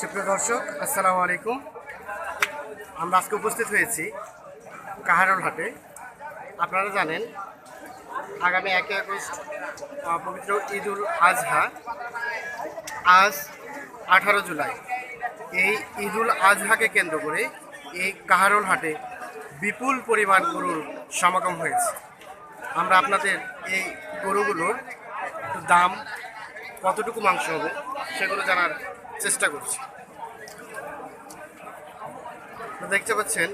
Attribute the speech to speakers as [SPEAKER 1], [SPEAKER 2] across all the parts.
[SPEAKER 1] সুপ্রিয় দর্শক, আসসালামু আলাইকুম। আমরা আজকে উপস্থিত হয়েছি কাহারল হাটে। আপনারা জানেন, আগামী একে আগস্ট পবিত্র ঈদুল আজহা আজ আঠারো জুলাই। এই ঈদুল আজহাকে কেন্দ্র করে এই কাহারল হাটে বিপুল পরিমাণ গরুর সমাগম হয়েছে। আমরা আপনাদের এই গরুগুলোর দাম কতটুকু মাংস হবে সেগুলো জানার চেষ্টা করছি। দেখতে পাচ্ছেন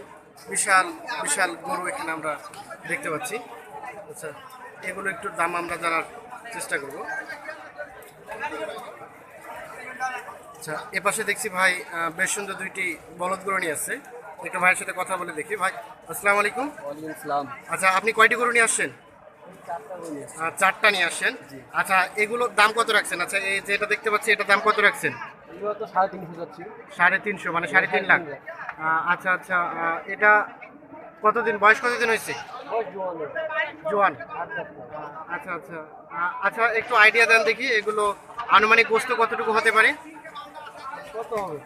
[SPEAKER 1] বিশাল বিশাল গরু এখানে আমরা দেখতে পাচ্ছি। আচ্ছা এগুলো একটু দাম আমরা জানার চেষ্টা করব। আচ্ছা এ পাশে দেখছি ভাই বেশ সুন্দর দুইটি বলদ গরু নিয়ে আসছে। একটু ভাইয়ের সাথে কথা বলে দেখি। ভাই আসসালামু আলাইকুম। আচ্ছা আপনি কয়টি গরু নিয়ে আসছেন? চারটা নিয়ে আসছেন? আচ্ছা এগুলোর দাম কত রাখছেন? আচ্ছা এই যেটা দেখতে পাচ্ছি এটা দাম কত রাখছেন?
[SPEAKER 2] এগুলো তো সাড়ে তিনশো যাচ্ছি।
[SPEAKER 1] সাড়ে তিনশো মানে সাড়ে তিন লাখ। আচ্ছা আচ্ছা আহ, এটা কতদিন বয়স কতদিন হয়েছে? জোয়ান। আচ্ছা আচ্ছা আচ্ছা একটু আইডিয়া দেন দেখি এগুলো আনুমানিক গোস্ত কতটুকু হতে পারে?
[SPEAKER 2] কত হবে?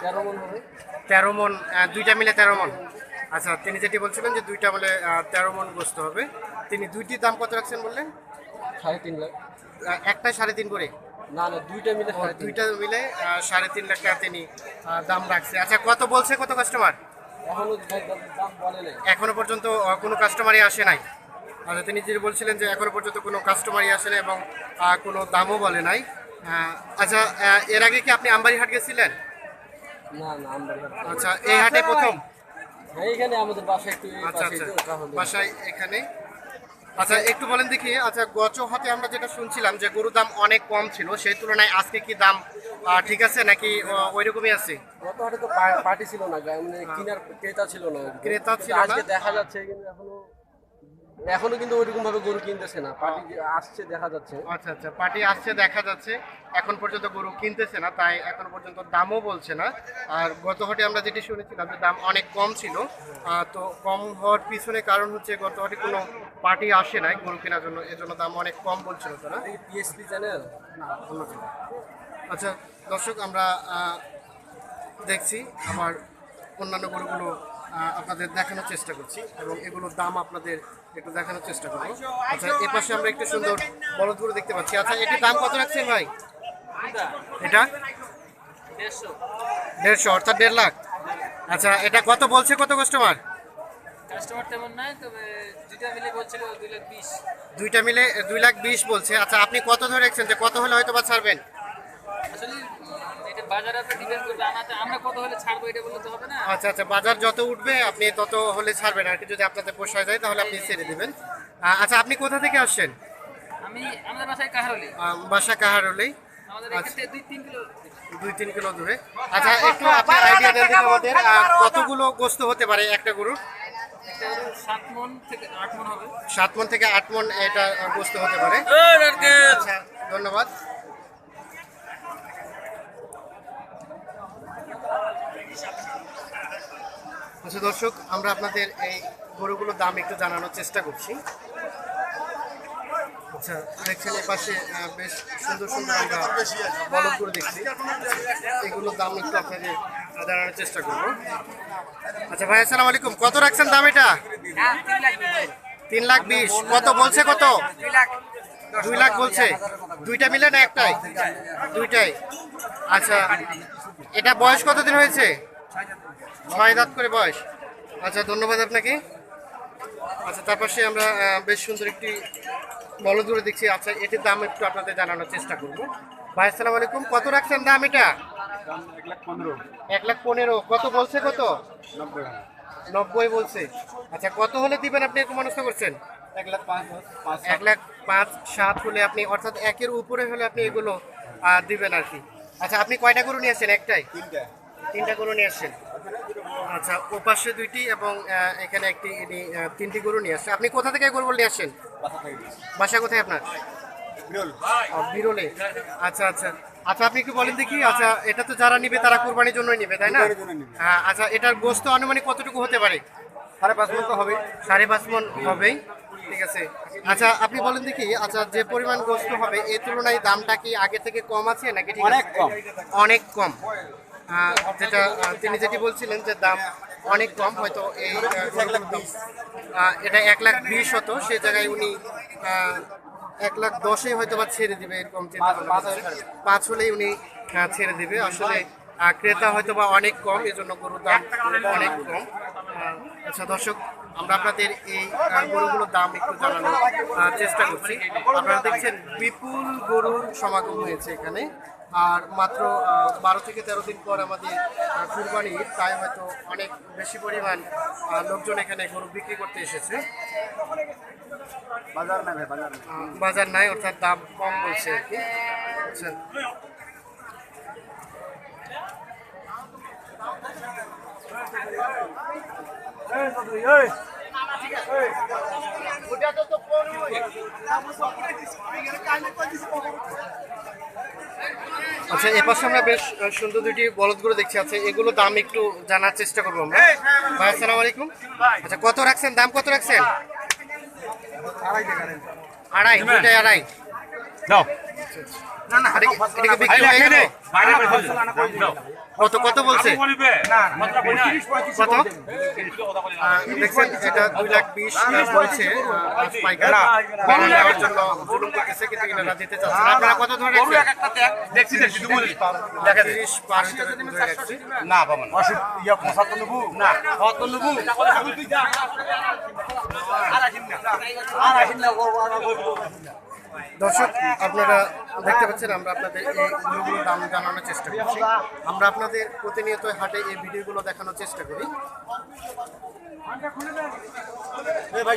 [SPEAKER 2] তেরো মন হবে।
[SPEAKER 1] তেরো মন দুইটা মিলে তেরো মন। আচ্ছা তিনি যেটি বলছিলেন যে দুইটা মিলে তেরো মন গোস্ত হবে। তিনি দুইটির দাম কত রাখছেন বললেন?
[SPEAKER 2] সাড়ে তিন লাখ।
[SPEAKER 1] একটাই সাড়ে তিন করে।
[SPEAKER 2] না না দুইটা মিলে
[SPEAKER 1] দুইটা মিলে সাড়ে তিন লাখ টাকা তিনি দাম রাখছে। আচ্ছা কত বলছে কত কাস্টমার
[SPEAKER 2] এখনও ভাই দাম বলে নাই।
[SPEAKER 1] এখনও পর্যন্ত কোনো কাস্টমারই আসে নাই। আচ্ছা তিনি যে বলছিলেন যে এখনও পর্যন্ত কোনো কাস্টমারই আসে নাই এবং কোনো দামও বলে নাই। আচ্ছা এর আগে কি আপনি আমবাড়ি হাট গেছিলেন?
[SPEAKER 2] না না
[SPEAKER 1] আচ্ছা এই হাটে প্রথম?
[SPEAKER 2] হ্যাঁ এইখানে আমাদের বাসা একটু
[SPEAKER 1] আচ্ছা আচ্ছা বাসায় এখানে আচ্ছা একটু বলেন দেখি। আচ্ছা গত হাটে আমরা যেটা শুনছিলাম যে গরুর দাম অনেক কম ছিল সেই তুলনায় আজকে কি দাম ঠিক আছে নাকি ওই রকমই আছে?
[SPEAKER 2] গত হাটে তো পার্টি ছিল না মানে কিনার ক্রেতা ছিল না।
[SPEAKER 1] ক্রেতা ছিল
[SPEAKER 2] আজকে দেখা যাচ্ছে কিন্তু এখনও এখনও কিন্তু ওইরকম ভাবে গরু কিনতেছে না। পার্টি আসছে দেখা যাচ্ছে।
[SPEAKER 1] আচ্ছা আচ্ছা পার্টি আসছে দেখা যাচ্ছে। এখন পর্যন্ত গরু কিনতেছে না তাই এখন পর্যন্ত দামও বলছে না। আর গত হাটে আমরা যেটি শুনেছিলাম যে দাম অনেক কম ছিল। তো কম হওয়ার পিছনে কারণ হচ্ছে গত হাটে কোনো পার্টি আসে নাই গরু কেনার জন্য এজন্য দাম অনেক কম বলছিল তারা।
[SPEAKER 2] পিএসপি চ্যানেল
[SPEAKER 1] অন্য কিছু। আচ্ছা দর্শক আমরা দেখছি আমার অন্যান্য গরুগুলো আপনাদের দেখানোর চেষ্টা করছি এবং এগুলোর দাম আপনাদের একটু দেখানোর চেষ্টা করব। আচ্ছা এ পাশে আমরা একটু সুন্দর বলদ গরু দেখতে পাচ্ছি। আচ্ছা এটির দাম কত রাখছেন ভাই? এটা? দেড়শো। অর্থাৎ দেড় লাখ। আচ্ছা এটা কত বলছে কত কাস্টমার
[SPEAKER 3] কাস্টমার তেমন নাই তবে দুইটা মিলে বলছিল দুই লাখ বিশ।
[SPEAKER 1] দুইটা মিলে দুই লাখ বিশ বলছে। আচ্ছা আপনি কত ধরে রাখছেন? যে কত হলে হয়তো বা ছাড়বেন?
[SPEAKER 3] আসলে এটা বাজারে আপনি ডিপেন্ড করবে আমাতে আমরা কত হলে ছাড়বো এটা বললে তো হবে না।
[SPEAKER 1] আচ্ছা আচ্ছা বাজার যত উঠবে আপনি তত হলে ছাড়বেন আর কি যদি আপনাদের পোষায় যায় তাহলে আপনি ছেড়ে দেবেন। আচ্ছা আপনি কোথা থেকে আসছেন?
[SPEAKER 3] আমি আমাদের বাসায় কাহারলি।
[SPEAKER 1] বাসা
[SPEAKER 3] আমাদের এখান থেকে দুই তিন কিলো
[SPEAKER 1] দুই তিন কিলো দূরে। আচ্ছা একটু আপনি আইডিয়া দেন আমাদের কতগুলো গোস্ত হতে পারে একটা গরুর?
[SPEAKER 3] সাত মন থেকে আট মন
[SPEAKER 1] এটা গোস্ত হতে পারে। আচ্ছা ধন্যবাদ। আচ্ছা দর্শক আমরা আপনাদের এই গরুগুলোর দাম একটু জানানোর চেষ্টা করছি। আচ্ছা দেখছেন পাশে বেশ সুন্দর সুন্দর আমরা বলদ দেখছি। এগুলোর দাম একটু আপনাদের জানানোর চেষ্টা করব। আচ্ছা ভাই, আসসালামু আলাইকুম। কত রাখছেন দাম এটা? তিন লাখ বিশ। কত বলছে কত? দুই লাখ বলছে। দুইটা মিলে না একটাই? দুইটাই। আচ্ছা এটা বয়স কতদিন হয়েছে? ছয় দাঁত করে বয়স। আচ্ছা ধন্যবাদ আপনাকে। আচ্ছা তার পাশে আমরা বেশ সুন্দর একটি বলদ দেখছি। আচ্ছা এটির দাম একটু আপনাদের জানানোর চেষ্টা করব। ভাই আসসালামু আলাইকুম। কত রাখছেন দাম এটা?
[SPEAKER 2] এক লাখ পনেরো।
[SPEAKER 1] কত বলছে কত?
[SPEAKER 2] নব্বই
[SPEAKER 1] বলছে। আচ্ছা কত হলে দিবেন আপনি? এরকম মনস্থ করছেন।
[SPEAKER 2] এক লাখ পাঁচ
[SPEAKER 1] সাত হলে আপনি অর্থাৎ একের উপরে হলে আপনি এগুলো দিবেন আর কি। আচ্ছা আপনি কয়টা গরু নিয়ে আসছেন? একটাই?
[SPEAKER 2] তিনটা।
[SPEAKER 1] তিনটা গরু নিয়ে আসছেন। আচ্ছা ও পাশে দুইটি এবং এখানে একটি তিনটি গরু নিয়ে আসছে। আপনি কোথা থেকে গরুগুলো নিয়ে আসছেন?
[SPEAKER 2] বাসা
[SPEAKER 1] কোথায় আপনার?
[SPEAKER 2] বিরল।
[SPEAKER 1] আচ্ছা আচ্ছা। আচ্ছা আপনি কি বলেন দেখি। আচ্ছা এটা তো যারা নিবে তারা কোরবানির জন্যই নিবে তাই না। হ্যাঁ আচ্ছা এটার গোস্ত আনুমানিক কতটুকু হতে পারে?
[SPEAKER 2] সাড়ে পাঁচ মন তো হবে
[SPEAKER 1] সাড়ে পাঁচ মন হবেই। ঠিক আছে। আচ্ছা আপনি বলেন দেখি আচ্ছা যে পরিমাণ গোস্ত হবে এই তুলনায় দামটা কি আগে থেকে কম আছে নাকি ঠিক অনেক কম অনেক কম। যেটা তিনি যেটি বলছিলেন যে দাম অনেক কম হয়তো এই এটা এক লাখ বিশ হতো সে জায়গায় উনি এক লাখ দশে হয়তো বা ছেড়ে দিবে এরকম পাঁচ হলেই উনি ছেড়ে দিবে। আসলে ক্রেতা হয়তো বা অনেক কম এজন্য গরুর দাম অনেক কম। আচ্ছা দর্শক আমরা আপনাদের এই গরুগুলোর দাম একটু জানানোর চেষ্টা করছি। আপনারা দেখছেন বিপুল গরুর সমাগম হয়েছে এখানে। আর মাত্র বারো থেকে তেরো দিন পর আমাদের কুরবানি তাই হয়তো অনেক বেশি পরিমাণ লোকজন এখানে গরু বিক্রি করতে এসেছে।
[SPEAKER 2] বাজার
[SPEAKER 1] নাই, অর্থাৎ দাম কম বলছে। আচ্ছা আচ্ছা এ পাশে আমরা বেশ সুন্দর দুটি বলদ গরু দেখছি। আছে এগুলো দাম একটু জানার চেষ্টা করব আমরা। ভাই, আসসালামু আলাইকুম। আচ্ছা কত রাখছেন? দাম কত রাখছেন? আড়াই দুইটাই আড়াই।
[SPEAKER 4] দাও।
[SPEAKER 1] না না এটা বিক্রি হয়ে গেল? কত কত বলছে? কত? দেখছেন এটা দুই লাখ বিশ বলছে আহ, আজ পাইকার বাগান নেওয়ার জন্য জুলুম করতেছে কিন্তু এনারা দিতে চাচ্ছে। আপনারা কত ধরে
[SPEAKER 4] দেখছি
[SPEAKER 1] তিরিশ
[SPEAKER 4] না না। পঁচাত্তর নেবু না। পঁচাত্তর নেবু
[SPEAKER 1] দর্শক, আপনারা দেখতে পাচ্ছেন, আমরা আপনাদের এই গরুগুলোর দাম জানানোর চেষ্টা করছি। আমরা আপনাদের প্রতিনিয়ত হাটে এই ভিডিওগুলো দেখানোর চেষ্টা করি।
[SPEAKER 2] ভাই
[SPEAKER 1] এ ভাই